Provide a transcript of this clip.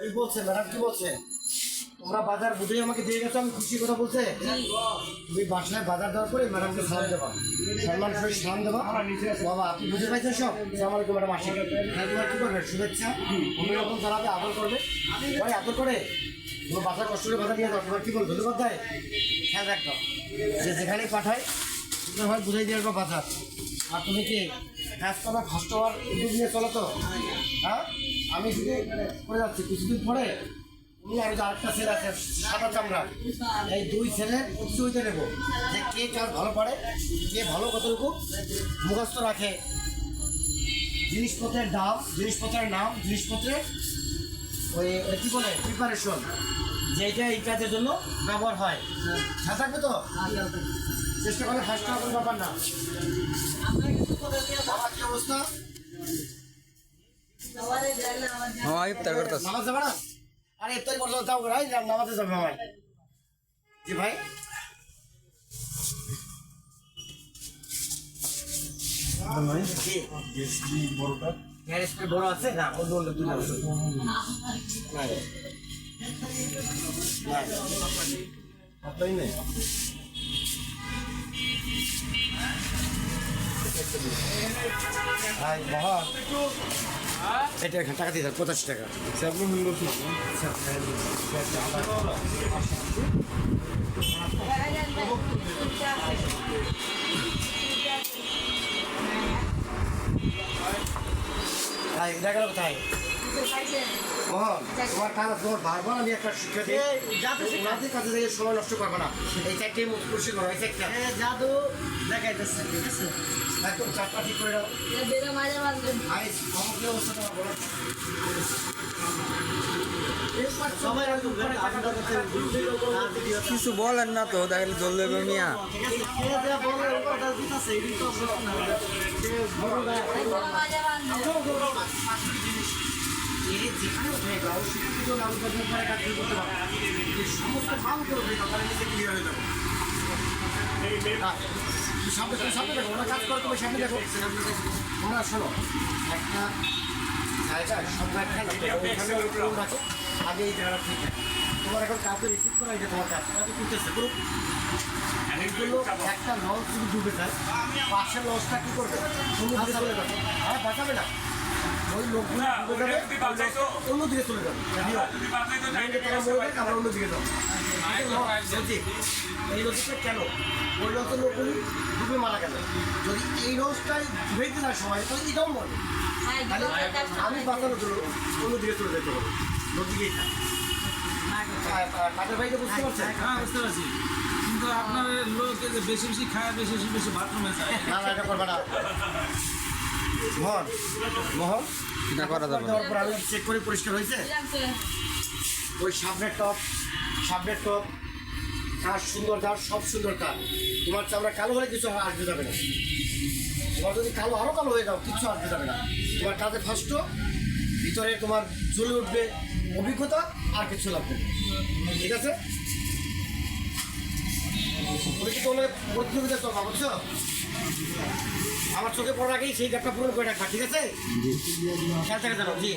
কি বলছে? ম্যাডাম কি বলছে? তোমরা বাজার বুঝেই আমাকে দিয়ে গেছো, আমি খুশি কথা বলছে। তুমি বাসায় বাজার দেওয়ার পরে ম্যাডামকে সালাম দেবা। সম্মান সহিত সালাম দেবা। বাবা, আপনি বুঝে পাইছেন সব? সালাম আলাইকুম, ম্যাডাম, আসি। হ্যাঁ তোমার কি করবে? শুভেচ্ছা। অন্যরকম জানাবে আদর করবে। ভাই আদর করে তোমার বাসায় কষ্ট করে বাজার নিয়ে যাও তোমার কি বলব ধন্যবাদ দেয়? খেয়াল রাখতো যে যেখানেই পাঠায় হয় বুঝাই দিয়ে আসব বাজার। আর তুমি কি? কাজ করা ফার্স্ট হওয়ার নিয়ে চলো তো? হ্যাঁ? আমি শুধু করে যাচ্ছি, কিছুদিন পরে উনি আর যে আরেকটা ছেলে আছে, সাদা চামড়া। এই দুই ছেলে প্রতিযোগিতা নেব। যে কে কাজ ভালো পারে, কে ভালো কতটুকু মুখস্থ রাখে। জিনিসপত্রের দাম, জিনিসপত্রের নাম জিনিসপত্রের ওই কি বলে প্রিপারেশন যেটা এই কাজের জন্য ব্যবহার হয়। খেয়াল থাকবে তো? চেষ্টা করলে ফার্স্ট হওয়ার ব্যাপার না। অবস্থা মামা ইফতার করতেছে নামাজ যাবে না আরে ইফতারি করতে তাও ভাই নামাজে যাবে জি ভাই জি বড়টা গ্যারেজ বড় আছে না অন্য অন্য দুটো আছে নাই নাই এটা এখানে টাকা দিয়ে পঁচাশি টাকা। এটা কোথায়? মোহন তোমার কাজ তোমার বারবার আমি একটা শিক্ষা দিই। ওনাদের কাছে থেকে সময় নষ্ট করবে না। এই চারটে মুখ পরিষ্কার করো এই চারটা। জাদু দেখাইতেছে ঠিক আছে? একদম চারটা ঠিক করে দাও। ভাই সমগ্র অবস্থা তোমার বলো। সবাই একদম করে টাকাটা করতে কিছু বলেন না তো দেখলে জল দেবে মিয়া। ঠিক আছে কে যা বলে ওটা ওটা দিতেছে এই তো প্রশ্ন না যে বড় গায়ে এই যেখানে উঠে যাও সেখানে লাল বাজার পরে কাজ করতে পারো সমস্ত কাম করবে তাহলে নিজে ক্লিয়ার হয়ে যাবে হ্যাঁ, সামনে সামনে দেখো ওরা কাজ করে তুমি সামনে দেখো তোমরা শোনো একটা জায়গায় সব জায়গায় আছে আগে এই জায়গাটা ঠিক আছে তোমার এখন কাউকে রিসিভ করা এটা তোমার কাজ কাউকে করতেছে করুক এইগুলো একটা লঞ্চ যদি ডুবে যায় পাশের লঞ্চটা কি করবে সমুদ্রে চলে যাবে হ্যাঁ বাঁচাবে না ওই লোকগুলো অন্যদিকে চলে যাবে যদিও লাইনটা তারা মরে আমরা অন্যদিকে যাব লজিক এই লজিকটা কেন? ওই লোকগুলি ডুবে মারা গেল। যদি এই লঞ্চটাই ডুবেতে না সময় তাহলে এটাও মরে তাহলে আমি বাঁচানোর জন্য অন্যদিকে চলে যেতে হবে। কাজের ভাইকে বুঝতে পারছেন? হ্যাঁ বুঝতে পারছি। কিন্তু আপনার লোক বেশি বেশি খায় বেশি বেশি বেশি বাথরুমে যায়। না না এটা করবে না। মোহন মোহন এটা করা যাবে দেওয়ার পর আমি চেক করে পরিষ্কার হয়েছে? ওই সামনের টপ সামনের টপ তার সুন্দর তার সব সুন্দর তার তোমার চামড়া কালো হলে কিছু আসবে যাবে না। তোমার যদি কালো আরও কালো হয়ে যাও কিছু আসবে যাবে না। তোমার কাজে ফার্স্ট ভিতরে তোমার জ্বলে উঠবে অভিজ্ঞতা আর কিছু লাগবে। ঠিক আছে? তুমি কি তোমার প্রতিযোগিতা চলবা বুঝছ? আমার চোখে পড়ার আগেই সেই গ্যাপটা পূরণ করে রাখবা ঠিক আছে? খেয়াল থাকে জানো জি।